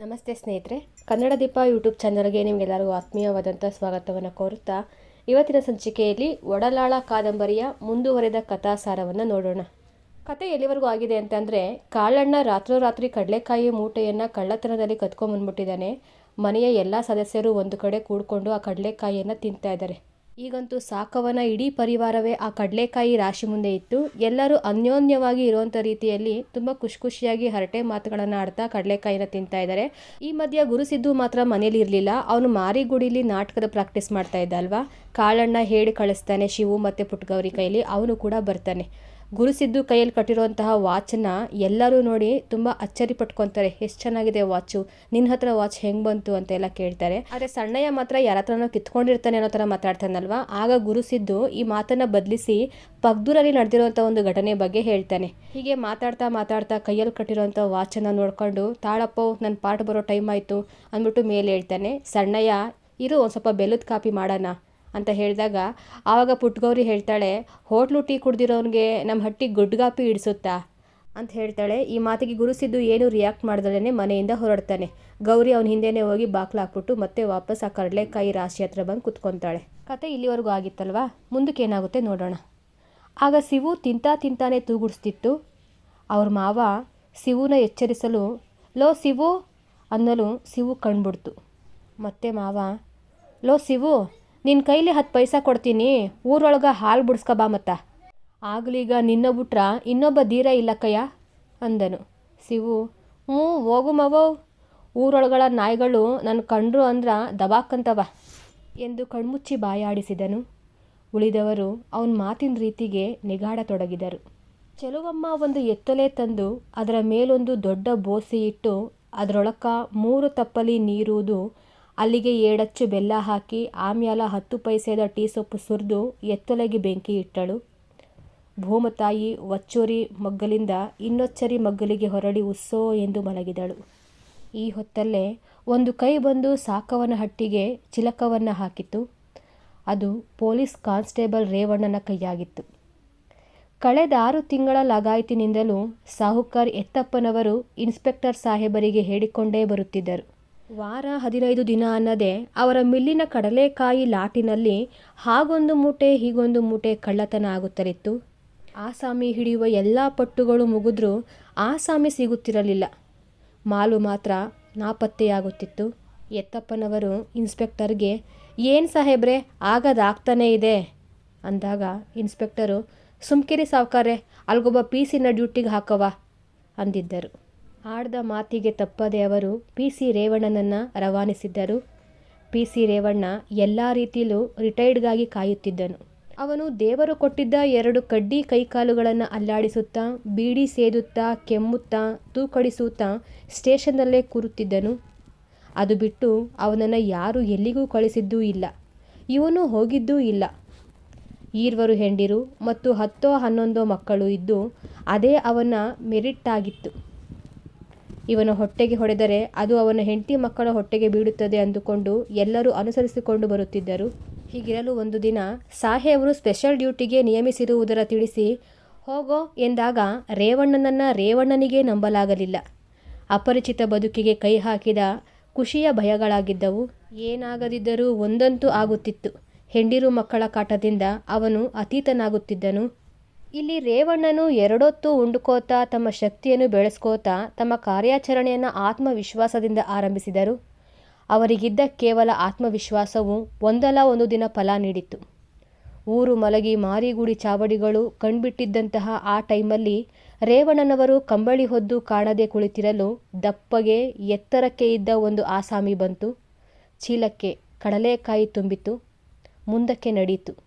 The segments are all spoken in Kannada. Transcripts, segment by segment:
ನಮಸ್ತೆ ಸ್ನೇಹಿತರೆ, ಕನ್ನಡ ದೀಪ ಯೂಟ್ಯೂಬ್ ಚಾನಲ್ಗೆ ನಿಮಗೆಲ್ಲರಿಗೂ ಆತ್ಮೀಯವಾದಂಥ ಸ್ವಾಗತವನ್ನು ಕೋರುತ್ತಾ, ಇವತ್ತಿನ ಸಂಚಿಕೆಯಲ್ಲಿ ಒಡಲಾಳ ಕಾದಂಬರಿಯ ಮುಂದುವರೆದ ಕಥಾಸಾರವನ್ನು ನೋಡೋಣ. ಕತೆ ಎಲ್ಲಿವರೆಗೂ ಆಗಿದೆ ಅಂತಂದರೆ, ಕಾಳಣ್ಣ ರಾತ್ರೋರಾತ್ರಿ ಕಡಲೆಕಾಯಿ ಮೂಟೆಯನ್ನು ಕಳ್ಳತನದಲ್ಲಿ ಕತ್ಕೊಂಡ್ಬಂದ್ಬಿಟ್ಟಿದ್ದಾನೆ ಮನೆಯ ಎಲ್ಲ ಸದಸ್ಯರು ಒಂದು ಕಡೆ ಕೂಡ್ಕೊಂಡು ಆ ಕಡಲೆಕಾಯಿಯನ್ನು ತಿಂತಾ ಇದ್ದಾರೆ. ಈಗಂತೂ ಸಾಕವನ ಇಡೀ ಪರಿವಾರವೇ ಆ ಕಡಲೆಕಾಯಿ ರಾಶಿ ಮುಂದೆ ಇತ್ತು. ಎಲ್ಲರೂ ಅನ್ಯೋನ್ಯವಾಗಿ ಇರುವಂಥ ರೀತಿಯಲ್ಲಿ ತುಂಬ ಖುಷಿ ಖುಷಿಯಾಗಿ ಹರಟೆ ಮಾತುಗಳನ್ನು ಆಡ್ತಾ ಕಡಲೆಕಾಯಿನ ತಿಂತಾ ಇದ್ದಾರೆ. ಈ ಮಧ್ಯೆ ಗುರುಸಿದ್ದು ಮಾತ್ರ ಮನೇಲಿ ಇರಲಿಲ್ಲ. ಅವನು ಮಾರಿಗುಡಿಲಿ ನಾಟಕದ ಪ್ರಾಕ್ಟೀಸ್ ಮಾಡ್ತಾ ಇದ್ದ ಅಲ್ವಾ? ಕಾಳಣ್ಣ ಹೇಳಿ ಕಳಿಸ್ತಾನೆ ಶಿವು ಮತ್ತು ಪುಟ್ಗೌರಿ ಕೈಲಿ. ಅವನು ಕೂಡ ಬರ್ತಾನೆ. ಗುರುಸಿದ್ದು ಕೈಯಲ್ಲಿ ಕಟ್ಟಿರುವಂತಹ ವಾಚನ್ನ ಎಲ್ಲರೂ ನೋಡಿ ತುಂಬ ಅಚ್ಚರಿ ಪಟ್ಕೊತಾರೆ. ಎಷ್ಟು ಚೆನ್ನಾಗಿದೆ ವಾಚು ನಿನ್ನ ಹತ್ರ ವಾಚ್ ಹೆಂಗೆ ಬಂತು ಅಂತ ಎಲ್ಲ ಕೇಳ್ತಾರೆ. ಆದರೆ ಸಣ್ಣಯ್ಯ ಮಾತ್ರ ಯಾರ ಹತ್ರನೋ ಕಿತ್ಕೊಂಡಿರ್ತಾನೆ ಅನ್ನೋ ಥರ ಮಾತಾಡ್ತಾನಲ್ವಾ? ಆಗ ಗುರುಸಿದ್ದು ಈ ಮಾತನ್ನು ಬದಲಿಸಿ ಪಗ್ದೂರಲ್ಲಿ ನಡೆದಿರುವಂಥ ಒಂದು ಘಟನೆ ಬಗ್ಗೆ ಹೇಳ್ತಾನೆ. ಹೀಗೆ ಮಾತಾಡ್ತಾ ಮಾತಾಡ್ತಾ ಕೈಯಲ್ಲಿ ಕಟ್ಟಿರುವಂಥ ವಾಚನ್ನು ನೋಡಿಕೊಂಡು, ತಾಳಪ್ಪ ನನ್ನ ಪಾಠ ಬರೋ ಟೈಮ್ ಆಯಿತು ಅಂದ್ಬಿಟ್ಟು ಮೇಲೆ ಹೇಳ್ತಾನೆ. ಸಣ್ಣಯ್ಯ, ಇರು ಒಂದು ಸ್ವಲ್ಪ ಬೆಲ್ಲದ ಕಾಪಿ ಮಾಡೋಣ. ಅಂತ ಹೇಳಿದಾಗ ಆವಾಗ ಪುಟ್ಗೌರಿ ಹೇಳ್ತಾಳೆ, ಹೋಟ್ಲು ಟೀ ಕುಡ್ದಿರೋನ್ಗೆ ನಮ್ಮ ಹಟ್ಟಿ ಗುಡ್ಗಾಪಿ ಇಡಿಸುತ್ತಾ? ಅಂತ ಹೇಳ್ತಾಳೆ. ಈ ಮಾತಿಗೆ ಗುರುಸಿದ್ದು ಏನು ರಿಯಾಕ್ಟ್ ಮಾಡ್ದಲೇ ಮನೆಯಿಂದ ಹೊರಡ್ತಾನೆ. ಗೌರಿ ಅವನ ಹಿಂದೆನೇ ಹೋಗಿ ಹಾಕ್ಬಿಟ್ಟು ಮತ್ತೆ ವಾಪಸ್ ಆ ಕಡಲೆಕಾಯಿ ರಾಶಿ ಹತ್ರ ಬಂದು ಕುತ್ಕೊತಾಳೆ. ಕತೆ ಇಲ್ಲಿವರೆಗೂ ಆಗಿತ್ತಲ್ವಾ? ಮುಂದಕ್ಕೆ ಏನಾಗುತ್ತೆ ನೋಡೋಣ. ಆಗ ಸಿವು ತಿಂತಾ ತಿಂತಾನೆ ತೂಗುಡಿಸ್ತಿತ್ತು. ಅವ್ರ ಮಾವ ಸಿವುನ ಎಚ್ಚರಿಸಲು, ಲೋ ಸಿವು ಅನ್ನಲು ಸಿವು ಕಣ್ಬಿಡ್ತು. ಮತ್ತೆ ಮಾವ, ಲೋ ಸಿವು ನಿನ್ನ ಕೈಲಿ ಹತ್ತು ಪೈಸಾ ಕೊಡ್ತೀನಿ, ಊರೊಳಗೆ ಹಾಲು ಬಿಡಿಸ್ಕೊಬಾ ಮತ್ತ. ಆಗ್ಲೀಗ ನಿನ್ನ ಬಿಟ್ರ ಇನ್ನೊಬ್ಬ ಧೀರ ಇಲ್ಲಕ್ಕಯ್ಯ? ಅಂದನು. ಶಿವು ಹ್ಞೂ, ಹೋಗು ಮವವ್ ಊರೊಳಗಳ ನಾಯಿಗಳು ನನ್ನ ಕಂಡ್ರು ಅಂದ್ರ ದಬಾಕಂತವ ಎಂದು ಕಣ್ಮುಚ್ಚಿ ಬಾಯಾಡಿಸಿದನು. ಉಳಿದವರು ಅವನ ಮಾತಿನ ರೀತಿಗೆ ನಿಗಾಡತೊಡಗಿದರು. ಚೆಲುವಮ್ಮ ಒಂದು ಎತ್ತಲೆ ತಂದು ಅದರ ಮೇಲೊಂದು ದೊಡ್ಡ ಬೋಸಿ ಇಟ್ಟು ಅದರೊಳಕ ಮೂರು ತಪ್ಪಲಿ ನೀರುವುದು ಅಲ್ಲಿಗೆ ಏಡಚ್ಚು ಬೆಲ್ಲ ಹಾಕಿ ಆಮ್ಯಾಲ ಹತ್ತು ಪೈಸೆದ ಟೀ ಸೊಪ್ಪು ಸುರಿದು ಎತ್ತಲಗಿ ಬೆಂಕಿ ಇಟ್ಟಳು. ಭೂಮತಾಯಿ ಒಚ್ಚೂರಿ ಮಗ್ಗಲಿಂದ ಇನ್ನೊಚ್ಚರಿ ಮಗ್ಗಲಿಗೆ ಹೊರಡಿ ಉಸ್ಸೋ ಎಂದು ಮಲಗಿದಳು. ಈ ಹೊತ್ತಲ್ಲೇ ಒಂದು ಕೈ ಬಂದು ಸಾಕವನ ಹಟ್ಟಿಗೆ ಚಿಲಕವನ್ನು ಹಾಕಿತು ಅದು ಪೊಲೀಸ್ ಕಾನ್ಸ್ಟೇಬಲ್ ರೇವಣ್ಣನ ಕೈಯಾಗಿತ್ತು. ಕಳೆದ ಆರು ತಿಂಗಳ ಲಗಾಯಿತಿನಿಂದಲೂ ಸಾಹುಕಾರ್ ಎತ್ತಪ್ಪನವರು ಇನ್ಸ್ಪೆಕ್ಟರ್ ಸಾಹೇಬರಿಗೆ ಹೇಳಿಕೊಂಡೇ ಬರುತ್ತಿದ್ದರು. ವಾರ ಹದಿನೈದು ದಿನ ಅನ್ನದೇ ಅವರ ಮಿಲ್ಲಿನ ಕಡಲೆಕಾಯಿ ಲಾಟಿನಲ್ಲಿ ಹಾಗೊಂದು ಮೂಟೆ ಹೀಗೊಂದು ಮೂಟೆ ಕಳ್ಳತನ ಆಗುತ್ತಲಿತ್ತು. ಆಸಾಮಿ ಹಿಡಿಯುವ ಎಲ್ಲ ಪಟ್ಟುಗಳು ಮುಗಿದ್ರೂ ಆಸಾಮಿ ಸಿಗುತ್ತಿರಲಿಲ್ಲ. ಮಾಲು ಮಾತ್ರ ನಾಪತ್ತೆಯಾಗುತ್ತಿತ್ತು. ಎತ್ತಪ್ಪನವರು ಇನ್ಸ್ಪೆಕ್ಟರ್ಗೆ, ಏನು ಸಾಹೇಬ್ರೆ, ಆಗದಾಗ್ತಾನೇ ಇದೆ ಅಂದಾಗ ಇನ್ಸ್ಪೆಕ್ಟರು, ಸುಮ್ಕಿರಿ ಸಾವ್ಕಾರೆ ಅಲ್ಗೊಬ್ಬ ಪಿ ಸಿನ ಡ್ಯೂಟಿಗೆ ಹಾಕವ ಅಂದಿದ್ದರು. ಆಡ್ದ ಮಾತಿಗೆ ತಪ್ಪದೆ ಅವರು ಪಿ ಸಿ ರೇವಣ್ಣನನ್ನು ರವಾನಿಸಿದ್ದರು. ಪಿ ಸಿ ರೇವಣ್ಣ ಎಲ್ಲ ರೀತಿಯಲ್ಲೂ ರಿಟೈರ್ಡ್ಗಾಗಿ ಕಾಯುತ್ತಿದ್ದನು. ಅವನು ದೇವರು ಕೊಟ್ಟಿದ್ದ ಎರಡು ಕಡ್ಡಿ ಕೈಕಾಲುಗಳನ್ನು ಅಲ್ಲಾಡಿಸುತ್ತಾ, ಬೀಡಿ ಸೇದುತ್ತಾ, ಕೆಮ್ಮುತ್ತಾ, ತೂಕಡಿಸುತ್ತಾ ಸ್ಟೇಷನ್ನಲ್ಲೇ ಕೂರುತ್ತಿದ್ದನು. ಅದು ಬಿಟ್ಟು ಅವನನ್ನು ಯಾರು ಎಲ್ಲಿಗೂ ಕಳಿಸಿದ್ದೂ ಇಲ್ಲ. ಇವನು ಹೋಗಿದ್ದೂ ಇಲ್ಲ. ಈರ್ವರು ಹೆಂಡಿರು ಮತ್ತು ಹತ್ತೋ ಹನ್ನೊಂದೋ ಮಕ್ಕಳು ಇದ್ದು ಅದೇ ಅವನ ಮೆರಿಟ್ಟಾಗಿತ್ತು. ಇವನ ಹೊಟ್ಟೆಗೆ ಹೊಡೆದರೆ ಅದು ಅವನ ಹೆಂಡತಿ ಮಕ್ಕಳ ಹೊಟ್ಟೆಗೆ ಬೀಳುತ್ತದೆ ಅಂದುಕೊಂಡು ಎಲ್ಲರೂ ಅನುಸರಿಸಿಕೊಂಡು ಬರುತ್ತಿದ್ದರು. ಹೀಗಿರಲು ಒಂದು ದಿನ ಸಾಹೇಬರು ಸ್ಪೆಷಲ್ ಡ್ಯೂಟಿಗೆ ನಿಯಮಿಸಿರುವುದರ ತಿಳಿಸಿ, ಹೋಗೋ ಎಂದಾಗ ರೇವಣ್ಣನನ್ನು ರೇವಣ್ಣನಿಗೆ ನಂಬಲಾಗಲಿಲ್ಲ. ಅಪರಿಚಿತ ಬದುಕಿಗೆ ಕೈ ಹಾಕಿದ ಖುಷಿಯ ಭಯಗಳಾಗಿದ್ದವು. ಏನಾಗದಿದ್ದರೂ ಒಂದಂತೂ ಆಗುತ್ತಿತ್ತು. ಹೆಂಡಿರು ಮಕ್ಕಳ ಕಾಟದಿಂದ ಅವನು ಅತೀತನಾಗುತ್ತಿದ್ದನು. ಇಲ್ಲಿ ರೇವಣ್ಣನು ಎರಡೊತ್ತು ಉಂಡುಕೋತಾ ತಮ್ಮ ಶಕ್ತಿಯನ್ನು ಬೆಳೆಸ್ಕೋತಾ ತಮ್ಮ ಕಾರ್ಯಾಚರಣೆಯನ್ನು ಆತ್ಮವಿಶ್ವಾಸದಿಂದ ಆರಂಭಿಸಿದರು. ಅವರಿಗಿದ್ದ ಕೇವಲ ಆತ್ಮವಿಶ್ವಾಸವು ಒಂದಲ್ಲ ಒಂದು ದಿನ ಫಲ ನೀಡಿತು ಊರು ಮಲಗಿ ಮಾರಿಗುಡಿ ಚಾವಡಿಗಳು ಕಣ್ಬಿಟ್ಟಿದ್ದಂತಹ ಆ ಟೈಮಲ್ಲಿ ರೇವಣ್ಣನವರು ಕಂಬಳಿ ಹೊದ್ದು ಕಾಣದೆ ಕುಳಿತಿರಲು ದಪ್ಪಗೆ ಎತ್ತರಕ್ಕೆ ಇದ್ದ ಒಂದು ಆಸಾಮಿ ಬಂತು. ಚೀಲಕ್ಕೆ ಕಡಲೆಕಾಯಿ ತುಂಬಿತು ಮುಂದಕ್ಕೆ ನಡೀತು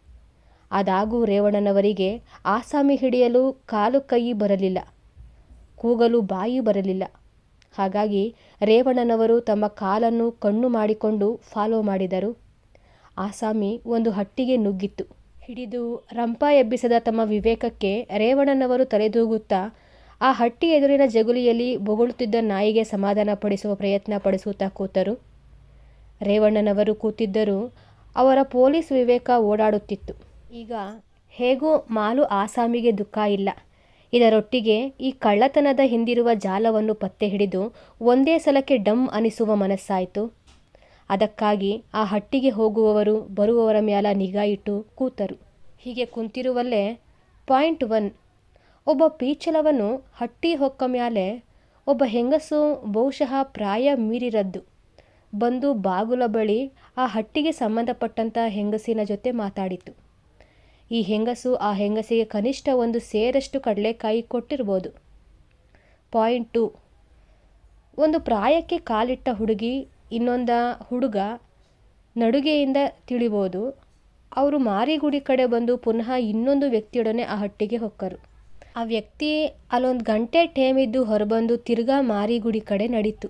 ಅದಾಗೂ ರೇವಣ್ಣನವರಿಗೆ ಆಸಾಮಿ ಹಿಡಿಯಲು ಕಾಲು ಕೈ ಬರಲಿಲ್ಲ, ಕೂಗಲು ಬಾಯಿ ಬರಲಿಲ್ಲ. ಹಾಗಾಗಿ ರೇವಣ್ಣನವರು ತಮ್ಮ ಕಾಲನ್ನು ಕಣ್ಣು ಮಾಡಿಕೊಂಡು ಫಾಲೋ ಮಾಡಿದರು. ಆಸಾಮಿ ಒಂದು ಹಟ್ಟಿಗೆ ನುಗ್ಗಿತ್ತು. ಹಿಡಿದು ರಂಪ ಎಬ್ಬಿಸದ ತಮ್ಮ ವಿವೇಕಕ್ಕೆ ರೇವಣ್ಣನವರು ತಲೆದೂಗುತ್ತಾ, ಆ ಹಟ್ಟಿ ಎದುರಿನ ಜಗುಲಿಯಲ್ಲಿ ಬೊಗಳುತ್ತಿದ್ದ ನಾಯಿಗೆ ಸಮಾಧಾನ ಪಡಿಸುವ ಪ್ರಯತ್ನ ಪಡಿಸುತ್ತಾ ಕೂತರು. ರೇವಣ್ಣನವರು ಕೂತಿದ್ದರೂ ಅವರ ಪೊಲೀಸ್ ವಿವೇಕ ಓಡಾಡುತ್ತಿತ್ತು. ಈಗ ಹೇಗೂ ಮಾಲು ಆಸಾಮಿಗೆ ದುಃಖ ಇಲ್ಲ. ಇದರೊಟ್ಟಿಗೆ ಈ ಕಳ್ಳತನದ ಹಿಂದಿರುವ ಜಾಲವನ್ನು ಪತ್ತೆ ಹಿಡಿದು ಒಂದೇ ಸಲಕ್ಕೆ ಡಮ್ ಅನಿಸುವ ಮನಸ್ಸಾಯಿತು. ಅದಕ್ಕಾಗಿ ಆ ಹಟ್ಟಿಗೆ ಹೋಗುವವರು ಬರುವವರ ಮ್ಯಾಲ ನಿಗಾ ಇಟ್ಟು ಕೂತರು. ಹೀಗೆ ಕುಂತಿರುವಲ್ಲೇ ಪಾಯಿಂಟ್ ಒನ್, ಒಬ್ಬ ಪೀಚಲವನು ಹಟ್ಟಿ ಹೊಕ್ಕ ಮ್ಯಾಲೆ ಒಬ್ಬ ಹೆಂಗಸು ಬಹುಶಃ ಪ್ರಾಯ ಮೀರಿರದ್ದು. ಬಂದು ಬಾಗುಲ ಬಳಿ ಆ ಹಟ್ಟಿಗೆ ಸಂಬಂಧಪಟ್ಟಂಥ ಹೆಂಗಸಿನ ಜೊತೆ ಮಾತಾಡಿತು. ಈ ಹೆಂಗಸು ಆ ಹೆಂಗಸಿಗೆ ಕನಿಷ್ಠ ಒಂದು ಸೇರಷ್ಟು ಕಡಲೆಕಾಯಿ ಕೊಟ್ಟಿರ್ಬೋದು. Point two. ಒಂದು ಪ್ರಾಯಕ್ಕೆ ಕಾಲಿಟ್ಟ ಹುಡುಗಿ, ಇನ್ನೊಂದು ಹುಡುಗ ನಡುಗೆಯಿಂದ ತಿಳಿಬೋದು. ಅವರು ಮಾರಿಗುಡಿ ಕಡೆ ಬಂದು ಪುನಃ ಇನ್ನೊಂದು ವ್ಯಕ್ತಿಯೊಡನೆ ಆ ಹಟ್ಟಿಗೆ ಹೊಕ್ಕರು. ಆ ವ್ಯಕ್ತಿ ಅಲ್ಲೊಂದು ಗಂಟೆ ಟೈಮ್ ಇದ್ದು ಹೊರಬಂದು ತಿರ್ಗಾ ಮಾರಿಗುಡಿ ಕಡೆ ನಡೀತು.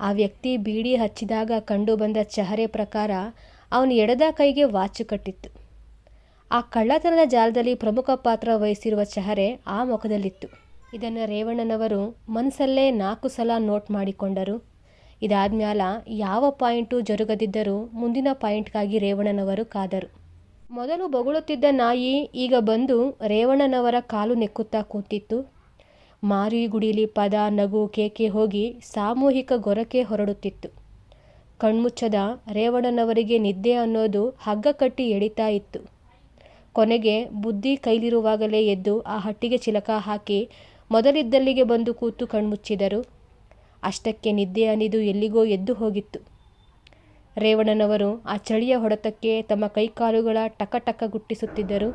ಆ ವ್ಯಕ್ತಿ ಬೀಡಿ ಹಚ್ಚಿದಾಗ ಕಂಡುಬಂದ ಚಹರೆ ಪ್ರಕಾರ ಅವನು ಎಡದ ಕೈಗೆ ವಾಚು ಕಟ್ಟಿತ್ತು. ಆ ಕಳ್ಳತನದ ಜಾಲದಲ್ಲಿ ಪ್ರಮುಖ ಪಾತ್ರ ವಹಿಸಿರುವ ಚಹರೆ ಆ ಮುಖದಲ್ಲಿತ್ತು. ಇದನ್ನು ರೇವಣ್ಣನವರು ಮನಸ್ಸಲ್ಲೇ ನಾಲ್ಕು ಸಲ ನೋಟ್ ಮಾಡಿಕೊಂಡರು. ಇದಾದ್ಮ್ಯಾಲ ಯಾವ ಪಾಯಿಂಟು ಜರುಗದಿದ್ದರೂ ಮುಂದಿನ ಪಾಯಿಂಟ್ಗಾಗಿ ರೇವಣ್ಣನವರು ಕಾದರು. ಮೊದಲು ಬೊಗಳುತ್ತಿದ್ದ ನಾಯಿ ಈಗ ಬಂದು ರೇವಣ್ಣನವರ ಕಾಲು ನೆಕ್ಕುತ್ತಾ ಕೂತಿತ್ತು. ಮಾರಿ ಗುಡಿಲಿ ಪದ ನಗು ಕೇಕೆ ಹೋಗಿ ಸಾಮೂಹಿಕ ಗೊರಕೆ ಹೊರಡುತ್ತಿತ್ತು. ಕಣ್ಮುಚ್ಚದ ರೇವಣ್ಣನವರಿಗೆ ನಿದ್ದೆ ಅನ್ನೋದು ಹಗ್ಗ ಕಟ್ಟಿ ಎಳಿತಾ ಇತ್ತು. ಕೊನೆಗೆ ಬುದ್ಧಿ ಕೈಲಿರುವಾಗಲೇ ಎದ್ದು ಆ ಹಟ್ಟಿಗೆ ಚಿಲಕ ಹಾಕಿ ಮೊದಲಿದ್ದಲ್ಲಿಗೆ ಬಂದು ಕೂತು ಕಣ್ಮುಚ್ಚಿದರು. ಅಷ್ಟಕ್ಕೆ ನಿದ್ದೆ ಅನಿದು ಎಲ್ಲಿಗೋ ಎದ್ದು ಹೋಗಿತ್ತು. ರೇವಣ್ಣನವರು ಆ ಚಳಿಯ ಹೊಡೆತಕ್ಕೆ ತಮ್ಮ ಕೈಕಾಲುಗಳ ಟಕ ಟಕ ಗುಟ್ಟಿಸುತ್ತಿದ್ದರು.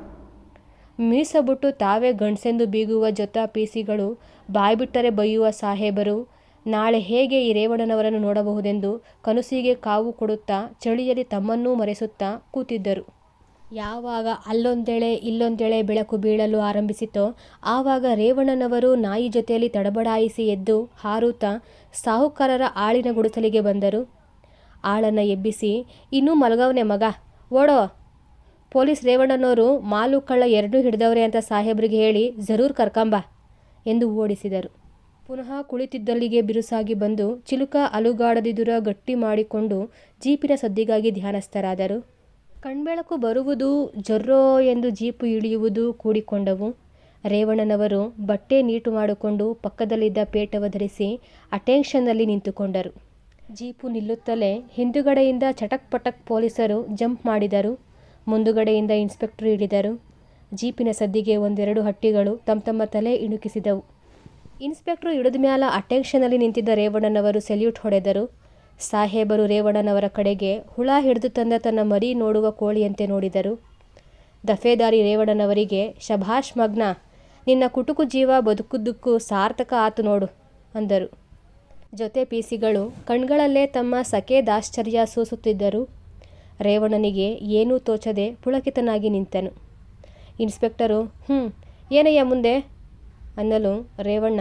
ಮೀಸಬುಟ್ಟು ತಾವೇ ಗಂಡ್ಸೆಂದು ಬೀಗುವ ಜೊತ ಪೀಸಿಗಳು ಬಾಯ್ಬಿಟ್ಟರೆ ಬೈಯುವ ಸಾಹೇಬರು ನಾಳೆ ಹೇಗೆ ಈ ರೇವಣ್ಣನವರನ್ನು ನೋಡಬಹುದೆಂದು ಕನಸಿಗೆ ಕಾವು ಕೊಡುತ್ತಾ ಚಳಿಯಲ್ಲಿ ತಮ್ಮನ್ನೂ ಮರೆಸುತ್ತಾ ಕೂತಿದ್ದರು. ಯಾವಾಗ ಅಲ್ಲೊಂದೆಳೆ ಇಲ್ಲೊಂದೆಳೆ ಬೆಳಕು ಬೀಳಲು ಆರಂಭಿಸಿತೋ, ಆವಾಗ ರೇವಣ್ಣನವರು ನಾಯಿ ಜೊತೆಯಲ್ಲಿ ತಡಬಡಾಯಿಸಿ ಎದ್ದು ಹಾರುತ್ತಾ ಸಾಹುಕಾರರ ಆಳಿನ ಗುಡಿಸಲಿಗೆ ಬಂದರು. ಆಳನ್ನು ಎಬ್ಬಿಸಿ, ಇನ್ನೂ ಮಲಗವನೆ ಮಗ, ಓಡೋ. ಪೊಲೀಸ್ ರೇವಣ್ಣನವರು ಮಾಲು ಕಳ್ಳ ಎರಡೂ ಹಿಡಿದವ್ರೆ ಅಂತ ಸಾಹೇಬ್ರಿಗೆ ಹೇಳಿ ಜರೂರ್ ಕರ್ಕಂಬ ಎಂದು ಓಡಿಸಿದರು. ಪುನಃ ಕುಳಿತಿದ್ದಲ್ಲಿಗೆ ಬಿರುಸಾಗಿ ಬಂದು ಚಿಲುಕ ಅಲುಗಾಡದಿದುರ ಗಟ್ಟಿ ಮಾಡಿಕೊಂಡು ಜೀಪಿನ ಸದ್ದಿಗಾಗಿ ಧ್ಯಾನಸ್ಥರಾದರು. ಕಣ್ಬೆಳಕು ಬರುವುದು ಜೊರ್ರೋ ಎಂದು ಜೀಪು ಇಳಿಯುವುದು ಕೂಡಿಕೊಂಡವು. ರೇವಣ್ಣನವರು ಬಟ್ಟೆ ನೀಟು ಮಾಡಿಕೊಂಡು ಪಕ್ಕದಲ್ಲಿದ್ದ ಪೇಟವ ಧರಿಸಿ ಅಟೆನ್ಷನ್ನಲ್ಲಿ ನಿಂತುಕೊಂಡರು. ಜೀಪು ನಿಲ್ಲುತ್ತಲೇ ಹಿಂದುಗಡೆಯಿಂದ ಚಟಕ್ ಪಟಕ್ ಪೊಲೀಸರು ಜಂಪ್ ಮಾಡಿದರು. ಮುಂದುಗಡೆಯಿಂದ ಇನ್ಸ್ಪೆಕ್ಟರ್ ಇಳಿದರು. ಜೀಪಿನ ಸದ್ದಿಗೆ ಒಂದೆರಡು ಹಟ್ಟಿಗಳು ತಮ್ಮ ತಮ್ಮ ತಲೆ ಇಣುಕಿಸಿದವು. ಇನ್ಸ್ಪೆಕ್ಟ್ರು ಇಳಿದ ಮ್ಯಾಲ ಅಟೆನ್ಷನಲ್ಲಿ ನಿಂತಿದ್ದ ರೇವಣ್ಣನವರು ಸೆಲ್ಯೂಟ್ ಹೊಡೆದರು. ಸಾಹೇಬರು ರೇವಣ್ಣನವರ ಕಡೆಗೆ ಹುಳ ಹಿಡಿದು ತಂದ ತನ್ನ ಮರಿ ನೋಡುವ ಕೋಳಿಯಂತೆ ನೋಡಿದರು. ದಫೇದಾರಿ ರೇವಣ್ಣನವರಿಗೆ ಶಭಾಷ್ ಮಗ್ನ ನಿನ್ನ ಕುಟುಕು ಜೀವ ಬದುಕುದಕ್ಕೂ ಸಾರ್ಥಕ ಆತು ನೋಡು ಅಂದರು. ಜೊತೆ ಪೀಸಿಗಳು ಕಣ್ಗಳಲ್ಲೇ ತಮ್ಮ ಸಖೇದಾಶ್ಚರ್ಯ ಸೂಸುತ್ತಿದ್ದರು. ರೇವಣ್ಣನಿಗೆ ಏನೂ ತೋಚದೆ ಪುಳಕಿತನಾಗಿ ನಿಂತನು. ಇನ್ಸ್ಪೆಕ್ಟರು ಹ್ಞೂ ಏನಯ್ಯ ಮುಂದೆ? ಅನ್ನಲು ರೇವಣ್ಣ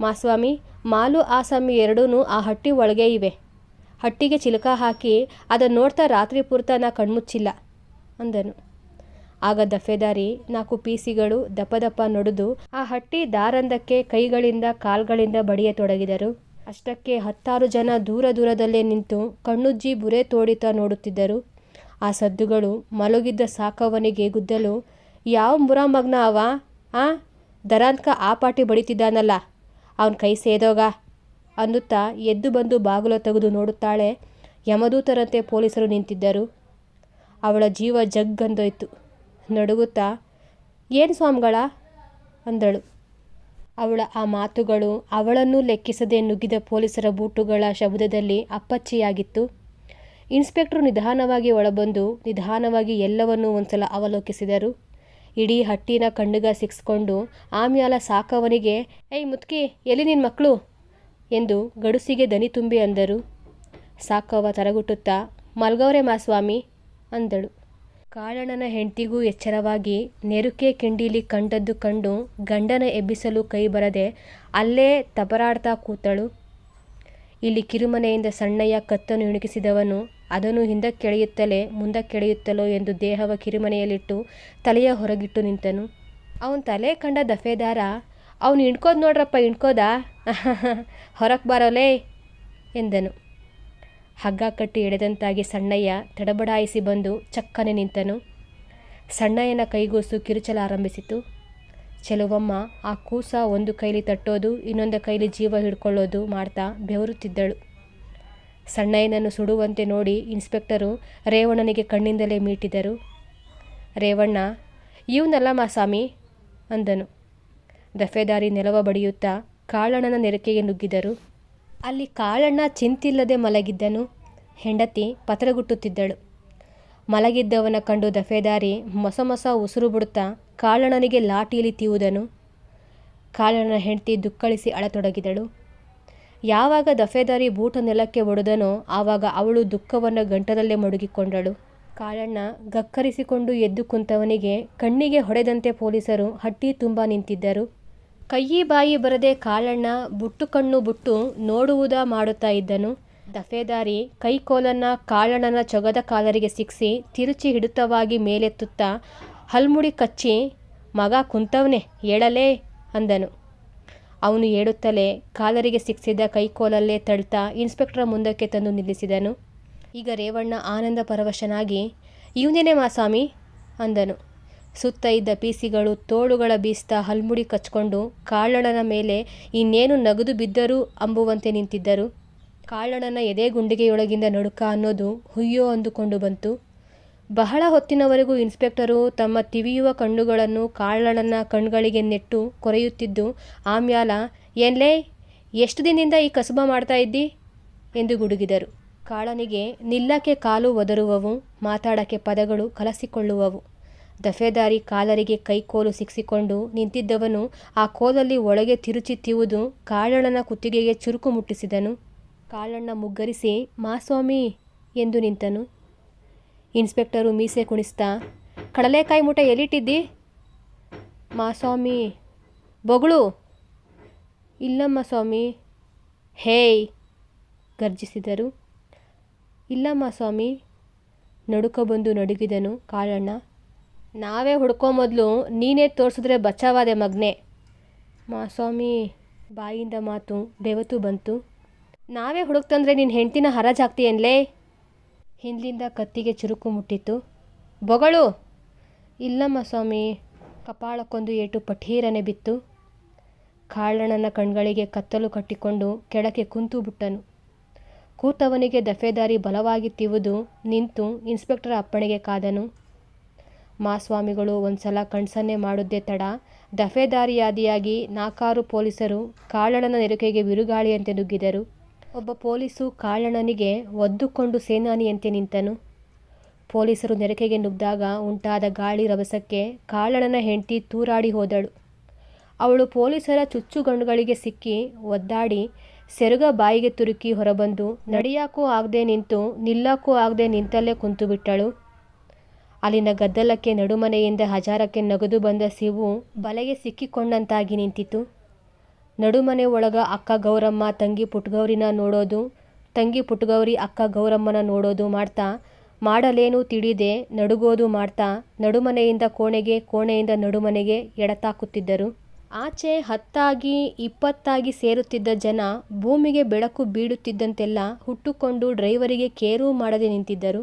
ಮಾಸ್ವಾಮಿ ಮಾಲು ಆಸಾಮಿ ಎರಡೂ ಆ ಹಟ್ಟಿ ಒಳಗೆ ಇವೆ. ಹಟ್ಟಿಗೆ ಚಿಲಕ ಹಾಕಿ ಅದನ್ನು ನೋಡ್ತಾ ರಾತ್ರಿ ಪೂರ್ತ ನಾ ಕಣ್ಮುಚ್ಚಿಲ್ಲ, ಅಂದನು. ಆಗ ದಫೆದಾರಿ ನಾಲ್ಕು ಪೀಸಿಗಳು ದಪ್ಪ ದಪ್ಪ ನಡೆದು ಆ ಹಟ್ಟಿ ದಾರಂದಕ್ಕೆ ಕೈಗಳಿಂದ ಕಾಲ್ಗಳಿಂದ ಬಡಿಯತೊಡಗಿದರು ಅಷ್ಟಕ್ಕೆ ಹತ್ತಾರು ಜನ ದೂರ ದೂರದಲ್ಲೇ ನಿಂತು ಕಣ್ಣುಜ್ಜಿ ಬುರೆ ತೋಡಿತಾ ನೋಡುತ್ತಿದ್ದರು. ಆ ಸದ್ದುಗಳು ಮಲಗಿದ್ದ ಸಾಕವನಿಗೆ ಗುದ್ದಲು, ಯಾವ ಮುರಾಮಗ್ನ ಅವ? ಆ? ದರಾಂತ್ಕ ಆ ಪಾಟಿ ಬಡಿತಿದ್ದಾನಲ್ಲ, ಅವನ ಕೈ ಸೇದೋಗ. ಅನ್ನುತ್ತಾ ಎದ್ದು ಬಂದು ಬಾಗಿಲು ತೆಗೆದು ನೋಡುತ್ತಾಳೆ. ಯಮದೂತರಂತೆ ಪೊಲೀಸರು ನಿಂತಿದ್ದರು. ಅವಳ ಜೀವ ಜಗ್ಗಂದೋಯ್ತು. ನಡುಗುತ್ತಾ, ಏನು ಸ್ವಾಮಿಗಳ? ಅಂದಳು. ಅವಳ ಆ ಮಾತುಗಳು ಅವಳನ್ನೂ ಲೆಕ್ಕಿಸದೆ ನುಗ್ಗಿದ ಪೊಲೀಸರ ಬೂಟುಗಳ ಶಬ್ದದಲ್ಲಿ ಅಪ್ಪಚ್ಚಿಯಾಗಿತ್ತು. ಇನ್ಸ್ಪೆಕ್ಟ್ರು ನಿಧಾನವಾಗಿ ಒಳಬಂದು, ನಿಧಾನವಾಗಿ ಎಲ್ಲವನ್ನೂ ಒಂದ್ಸಲ ಅವಲೋಕಿಸಿದರು. ಇಡೀ ಹಟ್ಟಿನ ಕಣ್ಣುಗ ಸಿಕ್ಸ್ಕೊಂಡು ಆಮ್ಯಾಲ ಸಾಕವನಿಗೆ, ಏಯ್ ಮುತ್ಕಿ, ಎಲ್ಲಿ ನಿನ್ನ ಮಕ್ಕಳು ಎಂದು ಗಡುಸಿಗೆ ದನಿ ತುಂಬಿ ಅಂದರು. ಸಾಕವ್ವ ತರಗುಟ್ಟುತ್ತಾ, ಮಲ್ಗವ್ರೆ ಮಾಸ್ವಾಮಿ ಅಂದಳು. ಕಾಳಣ್ಣನ ಹೆಂಡತಿಗೂ ಎಚ್ಚರವಾಗಿ ನೆರುಕೆ ಕಿಂಡಿಲಿ ಕಂಡದ್ದು ಕಂಡು ಗಂಡನ ಎಬ್ಬಿಸಲು ಕೈ ಬರದೆ ಅಲ್ಲೇ ತಪರಾಡ್ತಾ ಕೂತಳು. ಇಲ್ಲಿ ಕಿರುಮನೆಯಿಂದ ಸಣ್ಣಯ್ಯ ಕತ್ತನ್ನು ಇಣುಕಿಸಿದವನು ಅದನ್ನು ಹಿಂದಕ್ಕೆಳೆಯುತ್ತಲೇ ಮುಂದಕ್ಕೆಳೆಯುತ್ತಲೋ ಎಂದು ದೇಹವ ಕಿರುಮನೆಯಲ್ಲಿಟ್ಟು ತಲೆಯ ಹೊರಗಿಟ್ಟು ನಿಂತನು. ಅವನ ತಲೆ ಕಂಡ ದಫೇದಾರ ಅವನು ಇಣ್ಕೋದ್ ನೋಡ್ರಪ್ಪ ಇಣ್ಕೋದ ಹೊರಕ್ಕೆ ಬರೋಲೇ ಎಂದನು. ಹಗ್ಗ ಕಟ್ಟಿ ಎಳೆದಂತಾಗಿ ಸಣ್ಣಯ್ಯ ತಡಬಡಾಯಿಸಿ ಬಂದು ಚಕ್ಕನೆ ನಿಂತನು. ಸಣ್ಣಯ್ಯನ ಕೈಗೂಸು ಕಿರುಚಲ ಆರಂಭಿಸಿತು. ಚೆಲುವಮ್ಮ ಆ ಕೂಸ ಒಂದು ಕೈಲಿ ತಟ್ಟೋದು, ಇನ್ನೊಂದು ಕೈಲಿ ಜೀವ ಹಿಡ್ಕೊಳ್ಳೋದು ಮಾಡ್ತಾ ಬೆವರುತ್ತಿದ್ದಳು. ಸಣ್ಣಯ್ಯನನ್ನು ಸುಡುವಂತೆ ನೋಡಿ ಇನ್ಸ್ಪೆಕ್ಟರು ರೇವಣ್ಣನಿಗೆ ಕಣ್ಣಿಂದಲೇ ಮೀಟಿದರು. ರೇವಣ್ಣ, ಇವನಲ್ಲಮ್ಮ ಸ್ವಾಮಿ? ಅಂದನು. ದಫೇದಾರಿ ನೆಲವ ಬಡಿಯುತ್ತಾ ಕಾಳಣ್ಣನ ನೆರಕೆಗೆ ನುಗ್ಗಿದರು. ಅಲ್ಲಿ ಕಾಳಣ್ಣ ಚಿಂತಿಲ್ಲದೆ ಮಲಗಿದ್ದನು. ಹೆಂಡತಿ ಪತ್ರಗುಟ್ಟುತ್ತಿದ್ದಳು. ಮಲಗಿದ್ದವನ ಕಂಡು ದಫೇದಾರಿ ಮೊಸ ಉಸಿರು ಬಿಡುತ್ತಾ ಕಾಳಣ್ಣನಿಗೆ ಲಾಟಿಯಲ್ಲಿ ತೀವುದನು. ಕಾಳಣ್ಣನ ಹೆಂಡತಿ ದುಕ್ಕಳಿಸಿ ಅಳತೊಡಗಿದಳು. ಯಾವಾಗ ದಫೇದಾರಿ ಬೂಟ ನೆಲಕ್ಕೆ ಒಡೆದನೋ ಆವಾಗ ಅವಳು ದುಃಖವನ್ನು ಗಂಟದಲ್ಲೇ ಮಡುಗಿಕೊಂಡಳು. ಕಾಳಣ್ಣ ಗಕ್ಕರಿಸಿಕೊಂಡು ಎದ್ದು ಕುಂತವನಿಗೆ ಕಣ್ಣಿಗೆ ಹೊಡೆದಂತೆ ಪೊಲೀಸರು ಹಟ್ಟಿ ತುಂಬ ನಿಂತಿದ್ದರು. ಕೈಯಿ ಬಾಯಿ ಬರದೆ ಕಾಳಣ್ಣ ಬುಟ್ಟು ಕಣ್ಣು ಬುಟ್ಟು ನೋಡುವುದ ಮಾಡುತ್ತಾ ಇದ್ದನು. ದಫೇದಾರಿ ಕೈಕೋಲನ್ನ ಕಾಳಣ್ಣನ ಚೊಗದ ಕಾಲರಿಗೆ ಸಿಕ್ಕಿಸಿ ತಿರುಚಿ ಹಿಡಿತವಾಗಿ ಮೇಲೆತ್ತುತ್ತಾ, ಹಲ್ಮುಡಿ ಕಚ್ಚಿ, ಮಗ ಕುಂತವನೆ, ಏಳಲೇ ಅಂದನು. ಅವನು ಹೇಳುತ್ತಲೇ ಕಾಲರಿಗೆ ಸಿಕ್ಕಿಸಿದ ಕೈಕೋಲಲ್ಲೇ ತಳ್ತಾ ಇನ್ಸ್ಪೆಕ್ಟರ್ ಮುಂದಕ್ಕೆ ತಂದು ನಿಲ್ಲಿಸಿದನು. ಈಗ ರೇವಣ್ಣ ಆನಂದ ಪರವಶನಾಗಿ, ಇವನೇನೆ ಮಾಸ್ವಾಮಿ ಅಂದನು. ಸುತ್ತ ಇದ್ದ ಪೀಸಿಗಳು ತೋಳುಗಳ ಬೀಸ್ತಾ ಹಲ್ಮುಡಿ ಕಚ್ಕೊಂಡು ಕಾಳಣ್ಣನ ಮೇಲೆ ಇನ್ನೇನು ನಗದು ಬಿದ್ದರು ಅಂಬುವಂತೆ ನಿಂತಿದ್ದರು. ಕಾಳಣ್ಣನ ಎದೆ ಗುಂಡಿಗೆಯೊಳಗಿಂದ ನಡುಕ ಅನ್ನೋದು ಹುಯ್ಯೋ ಅಂದುಕೊಂಡು ಬಂತು. ಬಹಳ ಹೊತ್ತಿನವರೆಗೂ ಇನ್ಸ್ಪೆಕ್ಟರು ತಮ್ಮ ತಿವಿಯುವ ಕಣ್ಣುಗಳನ್ನು ಕಾಳಣ್ಣನ ಕಣ್ಗಳಿಗೆ ನೆಟ್ಟು ಕೊರೆಯುತ್ತಿದ್ದು ಆಮ್ಯಾಲ ಏನ್ಲೇ, ಎಷ್ಟು ದಿನದಿಂದ ಈ ಕಸುಬ ಮಾಡ್ತಾ ಇದ್ದಿ? ಎಂದು ಗುಡುಗಿದರು. ಕಾಳನಿಗೆ ನಿಲ್ಲಕ್ಕೆ ಕಾಲು ಒದರುವವು, ಮಾತಾಡಕ್ಕೆ ಪದಗಳು ಕಲಸಿಕೊಳ್ಳುವವು. ದಫೇದಾರಿ ಕಾಲರಿಗೆ ಕೈಕೋಲು ಸಿಕ್ಕಿಸಿಕೊಂಡು ನಿಂತಿದ್ದವನು ಆ ಕೋಲಲ್ಲಿ ಒಳಗೆ ತಿರುಚಿ ತಿವುದು ಕಾಳಣ್ಣನ ಕುತ್ತಿಗೆಗೆ ಚುರುಕು ಮುಟ್ಟಿಸಿದನು. ಕಾಳಣ್ಣ ಮುಗ್ಗರಿಸಿ ಮಾಸ್ವಾಮಿ ಎಂದು ನಿಂತನು. ಇನ್ಸ್ಪೆಕ್ಟರು ಮೀಸೆ ಕುಣಿಸ್ತಾ, ಕಡಲೆಕಾಯಿ ಮುಟ ಎಲ್ಲಿಟ್ಟಿದ್ದಿ? ಮಾಸ್ವಾಮಿ ಬೊಗಳು? ಇಲ್ಲಮ್ಮ ಸ್ವಾಮಿ. ಹೇಯ್! ಗರ್ಜಿಸಿದರು. ಇಲ್ಲಮ್ಮ ಸ್ವಾಮಿ. ನಡುಕ ಬಂದು ನಡುಗಿದನು ಕಾಳಣ್ಣ. ನಾವೇ ಹುಡ್ಕೋ ಮೊದಲು ನೀನೇ ತೋರಿಸಿದ್ರೆ ಬಚಾವಾದೆ ಮಗ್ನೆ. ಮಾ ಸ್ವಾಮಿ, ಬಾಯಿಂದ ಮಾತು ಬೆವತು ಬಂತು. ನಾವೇ ಹುಡುಕ್ತಂದ್ರೆ ನಿನ್ನ ಹೆಂಡ್ತಿನ ಹರಾಜಾಗ್ತೀಯನ್ಲೇ ಹಿಂದಲಿಂದ ಕತ್ತಿಗೆ ಚುರುಕು ಮುಟ್ಟಿತ್ತು. ಬೊಗಳು! ಇಲ್ಲಮ್ಮ ಸ್ವಾಮಿ, ಕಪಾಳಕ್ಕೊಂದು ಏಟು ಪಠೀರನೆ ಬಿತ್ತು. ಕಾಳಣ್ಣನ ಕಣ್ಗಳಿಗೆ ಕತ್ತಲು ಕಟ್ಟಿಕೊಂಡು ಕೆಳಕ್ಕೆ ಕುಂತು ಬಿಟ್ಟನು. ಕೂತವನಿಗೆ ದಫೇದಾರಿ ಬಲವಾಗಿ ತಿವಿದು ನಿಂತು ಇನ್ಸ್ಪೆಕ್ಟರ್ ಅಪ್ಪಣೆಗೆ ಕಾದನು. ಮಾಸ್ವಾಮಿಗಳು ಒಂದ್ಸಲ ಕಣ್ಸನ್ನೆ ಮಾಡುದ್ದೇ ತಡ. ದಫೇದಾರಿಯಾದಿಯಾಗಿ ನಾಕಾರು ಪೊಲೀಸರು ಕಾಳಣ್ಣನ ನೆರಕೆಗೆ ಬಿರುಗಾಳಿಯಂತೆ ನುಗ್ಗಿದರು. ಒಬ್ಬ ಪೊಲೀಸು ಕಾಳಣ್ಣನಿಗೆ ಒದ್ದುಕೊಂಡು ಸೇನಾನಿಯಂತೆ ನಿಂತನು. ಪೊಲೀಸರು ನೆರಕೆಗೆ ನುಗ್ಗಿದಾಗ ಉಂಟಾದ ಗಾಳಿ ರಭಸಕ್ಕೆ ಕಾಳಣ್ಣನ ಹೆಂಡತಿ ತೂರಾಡಿ ಹೋದಳು. ಅವಳು ಪೊಲೀಸರ ಚುಚ್ಚುಗಣ್ಣುಗಳಿಗೆ ಸಿಕ್ಕಿ ಒದ್ದಾಡಿ ಸೆರಗ ಬಾಯಿಗೆ ತುರುಕಿ ಹೊರಬಂದು, ನಡೆಯಾಕೂ ಆಗದೆ ನಿಂತು ನಿಲ್ಲಕ್ಕೂ ಆಗದೆ ನಿಂತಲ್ಲೇ ಕುಂತು ಬಿಟ್ಟಳು ಅಲ್ಲಿನ ಗದ್ದಲಕ್ಕೆ ನಡುಮನೆಯಿಂದ ಹಜಾರಕ್ಕೆ ನಗದು ಬಂದ ಸಿವು ಬಲೆಗೆ ಸಿಕ್ಕಿಕೊಂಡಂತಾಗಿ ನಿಂತಿತು. ನಡುಮನೆ ಒಳಗ ಅಕ್ಕ ಗೌರಮ್ಮ, ತಂಗಿ ಪುಟ್ಗೌರಿನ ನೋಡೋದು, ತಂಗಿ ಪುಟ್ಗೌರಿ ಅಕ್ಕ ಗೌರಮ್ಮನ ನೋಡೋದು ಮಾಡ್ತಾ, ಮಾಡಲೇನು ತಿಳಿದೆ ನಡುಗೋದು ಮಾಡ್ತಾ ನಡುಮನೆಯಿಂದ ಕೋಣೆಗೆ, ಕೋಣೆಯಿಂದ ನಡುಮನೆಗೆ ಎಡತಾಕುತ್ತಿದ್ದರು. ಆಚೆ ಹತ್ತಾಗಿ ಇಪ್ಪತ್ತಾಗಿ ಸೇರುತ್ತಿದ್ದ ಜನ ಭೂಮಿಗೆ ಬೆಳಕು ಬೀಳುತ್ತಿದ್ದಂತೆಲ್ಲ ಹುಟ್ಟುಕೊಂಡು ಡ್ರೈವರಿಗೆ ಕೇರೂ ಮಾಡದೆ ನಿಂತಿದ್ದರು.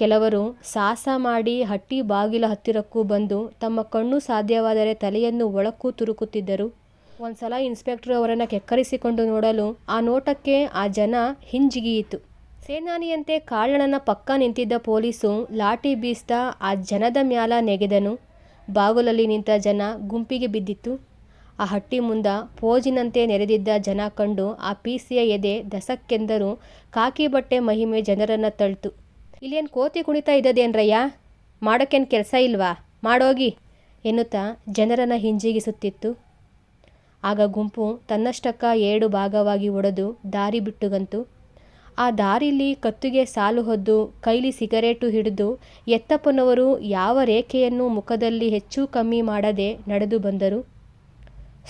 ಕೆಲವರು ಸಾಸ ಮಾಡಿ ಹಟ್ಟಿ ಬಾಗಿಲ ಹತ್ತಿರಕ್ಕೂ ಬಂದು ತಮ್ಮ ಕಣ್ಣು ಸಾಧ್ಯವಾದರೆ ತಲೆಯನ್ನು ಒಳಕ್ಕೂ ತುರುಕುತ್ತಿದ್ದರು. ಒಂದ್ಸಲ ಇನ್ಸ್ಪೆಕ್ಟರ್ ಅವರನ್ನು ಕೆಕ್ಕರಿಸಿಕೊಂಡು ನೋಡಲು ಆ ನೋಟಕ್ಕೆ ಆ ಜನ ಹಿಂಜಿಗಿಯಿತು. ಸೇನಾನಿಯಂತೆ ಕಾಳಣ್ಣನ ಪಕ್ಕ ನಿಂತಿದ್ದ ಪೊಲೀಸು ಲಾಠಿ ಬೀಸ್ತಾ ಆ ಜನದ ಮ್ಯಾಲ ನೆಗೆದನು. ಬಾಗುಲಲ್ಲಿ ನಿಂತ ಜನ ಗುಂಪಿಗೆ ಬಿದ್ದಿತ್ತು. ಆ ಹಟ್ಟಿ ಮುಂದ ಪೋಜಿನಂತೆ ನೆರೆದಿದ್ದ ಜನ ಕಂಡು ಆ ಪೀಸಿಯ ಎದೆ ದಸಕ್ಕೆಂದರೂ ಕಾಕಿ ಬಟ್ಟೆ ಮಹಿಮೆ ಜನರನ್ನು ತಳ್ತು. ಇಲ್ಲೇನು ಕೋತಿ ಕುಣಿತಾ ಇದ್ದದೇನ್ರಯ್ಯ ಮಾಡೋಕ್ಕೇನು ಕೆಲಸ ಇಲ್ವಾ? ಮಾಡೋಗಿ, ಎನ್ನುತ್ತಾ ಜನರನ್ನು ಹಿಂಜಿಗಿಸುತ್ತಿತ್ತು. ಆಗ ಗುಂಪು ತನ್ನಷ್ಟಕ್ಕ ಏಳು ಭಾಗವಾಗಿ ಒಡೆದು ದಾರಿ ಬಿಟ್ಟುಗಂತು. ಆ ದಾರಿಲಿ ಕತ್ತಿಗೆ ಸಾಲು ಹೊದ್ದು, ಕೈಲಿ ಸಿಗರೇಟು ಹಿಡಿದು ಎತ್ತಪ್ಪನವರು ಯಾವ ರೇಖೆಯನ್ನು ಮುಖದಲ್ಲಿ ಹೆಚ್ಚು ಕಮ್ಮಿ ಮಾಡದೆ ನಡೆದು ಬಂದರು.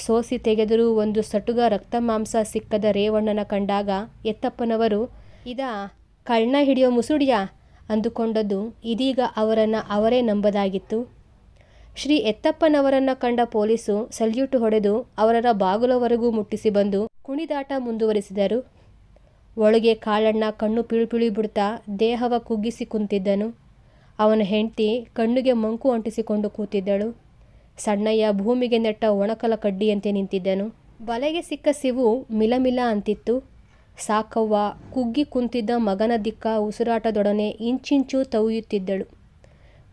ಸೋಸಿ ತೆಗೆದರೂ ಒಂದು ಸಟುಗ ರಕ್ತ ಮಾಂಸ ಸಿಕ್ಕದ ರೇವಣ್ಣನ ಕಂಡಾಗ ಎತ್ತಪ್ಪನವರು, ಇದ ಕಳ್ಳ ಹಿಡಿಯೋ ಮುಸುಡಿಯಾ? ಅಂದುಕೊಂಡದ್ದು ಇದೀಗ ಅವರನ್ನು ಅವರೇ ನಂಬದಾಗಿತ್ತು. ಶ್ರೀ ಎತ್ತಪ್ಪನವರನ್ನು ಕಂಡ ಪೊಲೀಸು ಸಲ್ಯೂಟ್ ಹೊಡೆದು ಅವರ ಬಾಗುಲವರೆಗೂ ಮುಟ್ಟಿಸಿ ಬಂದು ಕುಣಿದಾಟ ಮುಂದುವರಿಸಿದರು. ಒಳಗೆ ಕಾಳಣ್ಣ ಕಣ್ಣು ಪಿಳುಪಿಳಿ ಬಿಡ್ತಾ ದೇಹವ ಕುಗ್ಗಿಸಿ ಕುಂತಿದ್ದನು. ಅವನ ಹೆಂಡತಿ ಕಣ್ಣಿಗೆ ಮಂಕು ಅಂಟಿಸಿಕೊಂಡು ಕೂತಿದ್ದಳು. ಸಣ್ಣಯ್ಯ ಭೂಮಿಗೆ ನೆಟ್ಟ ಒಣಕಲ ಕಡ್ಡಿಯಂತೆ ನಿಂತಿದ್ದನು. ಬಲೆಗೆ ಸಿಕ್ಕ ಸಿವು ಮಿಲಮಿಲ ಅಂತಿತ್ತು. ಸಾಕವ್ವ ಕುಗ್ಗಿ ಕುಂತಿದ್ದ ಮಗನ ದಿಕ್ಕ ಉಸಿರಾಟದೊಡನೆ ಇಂಚಿಂಚು ತವಿಯುತ್ತಿದ್ದಳು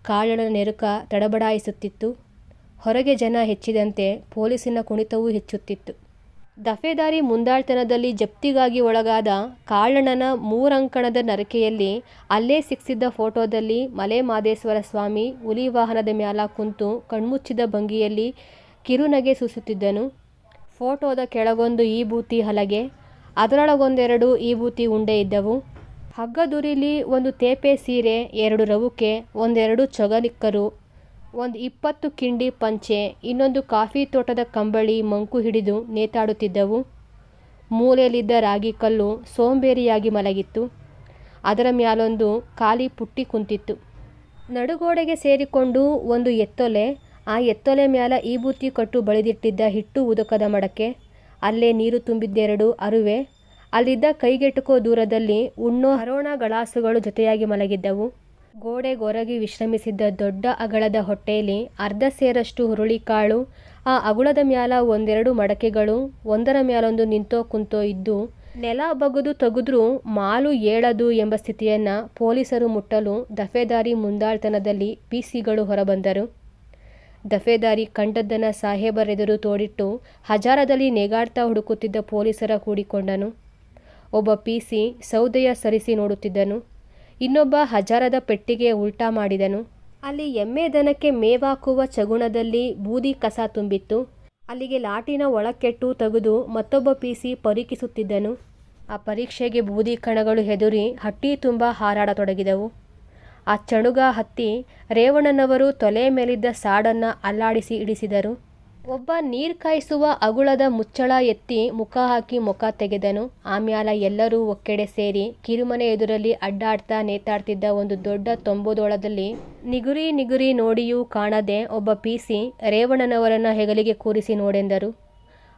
ಕಾಳಳ ನೆರುಕ ತಡಬಡಾಯಿಸುತ್ತಿತ್ತು. ಹೊರಗೆ ಜನ ಹೆಚ್ಚಿದಂತೆ ಪೊಲೀಸಿನ ಕುಣಿತವೂ ಹೆಚ್ಚುತ್ತಿತ್ತು. ದಫೇದಾರಿ ಮುಂದಾಳ್ತನದಲ್ಲಿ ಜಪ್ತಿಗಾಗಿ ಒಳಗಾದ ಕಾಳಣ್ಣನ ಮೂರಂಕಣದ ನರಕೆಯಲ್ಲಿ ಅಲ್ಲೇ ಸಿಕ್ಕಿಸಿದ್ದ ಫೋಟೋದಲ್ಲಿ ಮಲೆ ಮಾದೇಶ್ವರ ಸ್ವಾಮಿ ಹುಲಿ ವಾಹನದ ಮ್ಯಾಲ ಕುಂತು ಕಣ್ಮುಚ್ಚಿದ ಭಂಗಿಯಲ್ಲಿ ಕಿರುನಗೆ ಸೂಸುತ್ತಿದ್ದನು. ಫೋಟೋದ ಕೆಳಗೊಂದು ಈ ಭೂತಿ ಹಲಗೆ ಅದರೊಳಗೊಂದೆರಡು ಈಬೂತಿ ಉಂಡೆ ಇದ್ದವು. ಹಗ್ಗದುರಿಲಿ ಒಂದು ತೇಪೆ ಸೀರೆ, ಎರಡು ರವುಕೆ, ಒಂದೆರಡು ಚೊಗಲಿಕ್ಕರು, ಒಂದು ಇಪ್ಪತ್ತು ಕಿಂಡಿ ಪಂಚೆ, ಇನ್ನೊಂದು ಕಾಫಿ ತೋಟದ ಕಂಬಳಿ ಮಂಕು ಹಿಡಿದು ನೇತಾಡುತ್ತಿದ್ದವು. ಮೂಲೆಯಲ್ಲಿದ್ದ ರಾಗಿ ಕಲ್ಲು ಸೋಂಬೇರಿಯಾಗಿ ಮಲಗಿತ್ತು. ಅದರ ಮ್ಯಾಲೊಂದು ಖಾಲಿ ಪುಟ್ಟಿ ಕುಂತಿತ್ತು. ನಡುಗೋಡೆಗೆ ಸೇರಿಕೊಂಡು ಒಂದು ಎತ್ತೊಲೆ, ಆ ಎತ್ತೊಲೆ ಮ್ಯಾಲ ಈಭೂತಿ ಕಟ್ಟು ಬಳಿದಿಟ್ಟಿದ್ದ ಹಿಟ್ಟು ಉದಕದ ಮಡಕೆ. ಅಲ್ಲೇ ನೀರು ತುಂಬಿದ್ದೆರಡು ಅರುವೆ. ಅಲ್ಲಿದ್ದ ಕೈಗೆಟುಕೋ ದೂರದಲ್ಲಿ ಉಣ್ಣೋ ಹರೋಣ ಗಳಾಸುಗಳು ಜೊತೆಯಾಗಿ ಮಲಗಿದ್ದವು. ಗೋಡೆ ಗೊರಗಿ ವಿಶ್ರಮಿಸಿದ್ದ ದೊಡ್ಡ ಅಗಳದ ಹೊಟ್ಟೆಯಲ್ಲಿ ಅರ್ಧ ಸೇರಷ್ಟು ಹುರುಳಿಕಾಳು ಆ ಅಗುಳದ ಮ್ಯಾಲ ಒಂದೆರಡು ಮಡಕೆಗಳು, ಒಂದರ ಮ್ಯಾಲೊಂದು ನಿಂತೋ ಕುಂತೋ ಇದ್ದು, ನೆಲ ಬಗದು ತೆಗೆದ್ರೂ ಮಾಲು ಏಳದು ಎಂಬ ಸ್ಥಿತಿಯನ್ನ ಪೊಲೀಸರು ಮುಟ್ಟಲು ದಫೇದಾರಿ ಮುಂದಾಳ್ತನದಲ್ಲಿ ಪಿಸಿಗಳು ಹೊರಬಂದರು. ದಫೇದಾರಿ ಕಂಡದ್ದನ್ನು ಸಾಹೇಬರೆದುರು ತೋಡಿಟ್ಟು ಹಜಾರದಲ್ಲಿ ನೇಗಾಡ್ತಾ ಹುಡುಕುತ್ತಿದ್ದ ಪೊಲೀಸರ ಕೂಡಿಕೊಂಡನು. ಒಬ್ಬ ಪಿಸಿ ಸೌದೆಯ ಸರಿಸಿ ನೋಡುತ್ತಿದ್ದನು. ಇನ್ನೊಬ್ಬ ಹಜಾರದ ಪೆಟ್ಟಿಗೆ ಉಲ್ಟಾ ಮಾಡಿದನು. ಅಲ್ಲಿ ಎಮ್ಮೆ ದನಕ್ಕೆ ಮೇವಾಕುವ ಚಗುಣದಲ್ಲಿ ಬೂದಿ ಕಸ ತುಂಬಿತ್ತು. ಅಲ್ಲಿಗೆ ಲಾಟಿನ ಒಳಕೆಟ್ಟು ತೆಗೆದು ಮತ್ತೊಬ್ಬ ಪಿಸಿ ಪರೀಕ್ಷಿಸುತ್ತಿದ್ದನು. ಆ ಪರೀಕ್ಷೆಗೆ ಬೂದಿ ಕಣಗಳು ಹೆದುರಿ ಹಟ್ಟಿ ತುಂಬ ಹಾರಾಡತೊಡಗಿದವು. ಆ ಚಣುಗ ಹತ್ತಿ ರೇವಣ್ಣನವರು ತೊಲೆ ಮೇಲಿದ್ದ ಸಾಡನ್ನು ಅಲ್ಲಾಡಿಸಿ ಇಡಿಸಿದರು. ಒಬ್ಬ ನೀರ್ ಕಾಯಿಸುವ ಅಗುಳದ ಮುಚ್ಚಳ ಎತ್ತಿ ಮುಖ ಹಾಕಿ ಮುಖ ತೆಗೆದನು. ಆಮ್ಯಾಲ ಎಲ್ಲರೂ ಒಕ್ಕೆಡೆ ಸೇರಿ ಕಿರುಮನೆ ಎದುರಲ್ಲಿ ಅಡ್ಡಾಡ್ತಾ ನೇತಾಡ್ತಿದ್ದ ಒಂದು ದೊಡ್ಡ ತೊಂಬುದೊಳದಲ್ಲಿ ನಿಗುರಿ ನಿಗುರಿ ನೋಡಿಯೂ ಕಾಣದೆ ಒಬ್ಬ ಪೀಸಿ ರೇವಣ್ಣನವರನ್ನ ಹೆಗಲಿಗೆ ಕೂರಿಸಿ ನೋಡೆಂದರು.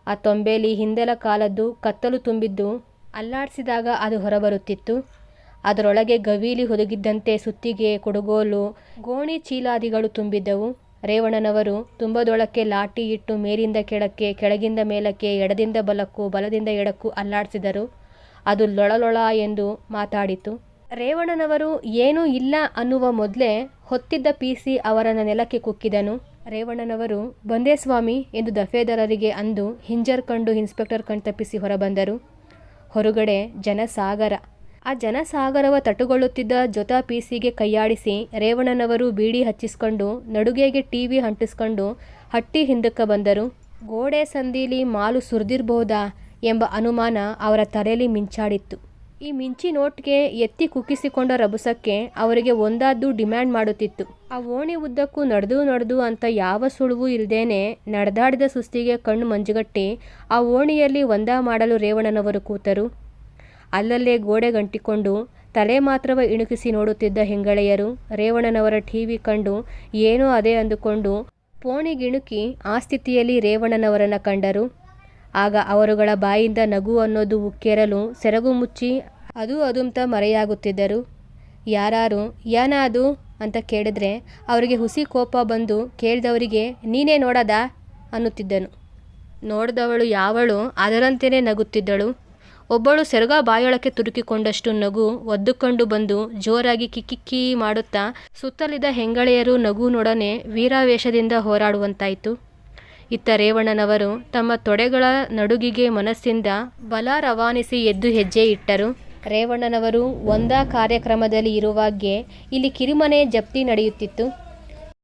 ಆ ತೊಂಬೇಲಿ ಹಿಂದೆಲ ಕಾಲದ್ದು ಕತ್ತಲು ತುಂಬಿದ್ದು ಅಲ್ಲಾಡಿಸಿದಾಗ ಅದು ಹೊರಬರುತ್ತಿತ್ತು. ಅದರೊಳಗೆ ಗವೀಲಿ ಹುದುಗಿದ್ದಂತೆ ಸುತ್ತಿಗೆ, ಕುಡುಗೋಲು, ಗೋಣಿ ಚೀಲಾದಿಗಳು ತುಂಬಿದ್ದವು. ರೇವಣ್ಣನವರು ತುಂಬದೊಳಕ್ಕೆ ಲಾಟಿ ಇಟ್ಟು ಮೇಲಿಂದ ಕೆಳಕ್ಕೆ, ಕೆಳಗಿಂದ ಮೇಲಕ್ಕೆ, ಎಡದಿಂದ ಬಲಕ್ಕೂ, ಬಲದಿಂದ ಎಡಕ್ಕೂ ಅಲ್ಲಾಡಿಸಿದರು. ಅದು ಲೊಳಲೊಳ ಎಂದು ಮಾತಾಡಿತು. ರೇವಣ್ಣನವರು, ಏನೂ ಇಲ್ಲ ಅನ್ನುವ ಮೊದಲೇ ಹೊತ್ತಿದ್ದ ಪೀಸಿ ಅವರನ್ನು ನೆಲಕ್ಕೆ ಕುಕ್ಕಿದನು. ರೇವಣ್ಣನವರು, ಬಂದೇ ಸ್ವಾಮಿ ಎಂದು ದಫೇದಾರರಿಗೆ ಅಂದು ಹಿಂಜರ್ ಕಂಡು ಇನ್ಸ್ಪೆಕ್ಟರ್ ಕಣ್ತಪ್ಪಿಸಿ ಹೊರಬಂದರು. ಹೊರಗಡೆ ಜನಸಾಗರ. ಆ ಜನಸಾಗರವ ತಟುಗೊಳ್ಳುತ್ತಿದ್ದ ಜೊತ ಪಿಸಿಗೆ ಕೈಯಾಡಿಸಿ ರೇವಣ್ಣನವರು ಬೀಡಿ ಹಚ್ಚಿಸ್ಕೊಂಡು, ನಡುಗೆಗೆ ಟಿವಿ ಅಂಟಿಸ್ಕೊಂಡು ಹಟ್ಟಿ ಹಿಂದಕ್ಕೆ ಬಂದರು. ಗೋಡೆ ಸಂದಿಲಿ ಮಾಲು ಸುರಿದಿರ್ಬೋದಾ ಎಂಬ ಅನುಮಾನ ಅವರ ತಲೆಯಲ್ಲಿ ಮಿಂಚಾಡಿತ್ತು. ಈ ಮಿಂಚಿ ನೋಟ್ಗೆ ಎತ್ತಿ ಕುಕ್ಕಿಸಿಕೊಂಡ ರಭಸಕ್ಕೆ ಅವರಿಗೆ ಒಂದಾದ್ದು ಡಿಮ್ಯಾಂಡ್ ಮಾಡುತ್ತಿತ್ತು. ಆ ಓಣಿ ಉದ್ದಕ್ಕೂ ನಡೆದು ನಡೆದು ಅಂತ ಯಾವ ಸುಳುವು ಇಲ್ಲದೇನೆ ನಡೆದಾಡಿದ ಸುಸ್ತಿಗೆ ಕಣ್ಣು ಮಂಜುಗಟ್ಟಿ ಆ ಓಣಿಯಲ್ಲಿ ಒಂದ ಮಾಡಲು ರೇವಣ್ಣನವರು ಕೂತರು. ಅಲ್ಲಲ್ಲೇ ಗೋಡೆ ಗಂಟಿಕೊಂಡು ತಲೆ ಮಾತ್ರವ ಇಣುಕಿಸಿ ನೋಡುತ್ತಿದ್ದ ಹೆಂಗಳೆಯರು ರೇವಣ್ಣನವರ ಟಿವಿ ಕಂಡು ಏನೋ ಅದೇ ಅಂದುಕೊಂಡು ಪೋಣಿಗಿಣುಕಿ ಆ ಸ್ಥಿತಿಯಲ್ಲಿ ರೇವಣ್ಣನವರನ್ನ ಕಂಡರು. ಆಗ ಅವರುಗಳ ಬಾಯಿಂದ ನಗು ಅನ್ನೋದು ಉಕ್ಕೇರಲು ಸೆರಗು ಮುಚ್ಚಿ ಅದು ಅದುಂತ ಮರೆಯಾಗುತ್ತಿದ್ದರು. ಯಾರಾರು, ಯಾನ ಅದು? ಅಂತ ಕೇಳಿದ್ರೆ ಅವರಿಗೆ ಹುಸಿ ಕೋಪ ಬಂದು ಕೇಳಿದವರಿಗೆ, ನೀನೇ ನೋಡದ? ಅನ್ನುತ್ತಿದ್ದನು. ನೋಡಿದವಳು ಯಾವಳು ಅದರಂತೆಯೇ ನಗುತ್ತಿದ್ದಳು. ಒಬ್ಬಳು ಸೆರಗ ಬಾಯೊಳಕ್ಕೆ ತುರುಕಿಕೊಂಡಷ್ಟು ನಗು ಒದ್ದುಕೊಂಡು ಬಂದು ಜೋರಾಗಿ ಕಿಕ್ಕಿಕ್ಕಿ ಮಾಡುತ್ತಾ ಸುತ್ತಲಿದ್ದ ಹೆಂಗಳೆಯರು ನಗುನೊಡನೆ ವೀರಾವೇಶದಿಂದ ಹೋರಾಡುವಂತಾಯಿತು. ಇತ್ತ ರೇವಣ್ಣನವರು ತಮ್ಮ ತೊಡೆಗಳ ನಡುಗಿಗೆ ಮನಸ್ಸಿಂದ ಬಲ ರವಾನಿಸಿ ಎದ್ದು ಹೆಜ್ಜೆ ಇಟ್ಟರು. ರೇವಣ್ಣನವರು ಒಂದಾ ಕಾರ್ಯಕ್ರಮದಲ್ಲಿ ಇರುವಾಗ್ಗೆ ಇಲ್ಲಿ ಕಿರಿಮನೆ ಜಪ್ತಿ ನಡೆಯುತ್ತಿತ್ತು.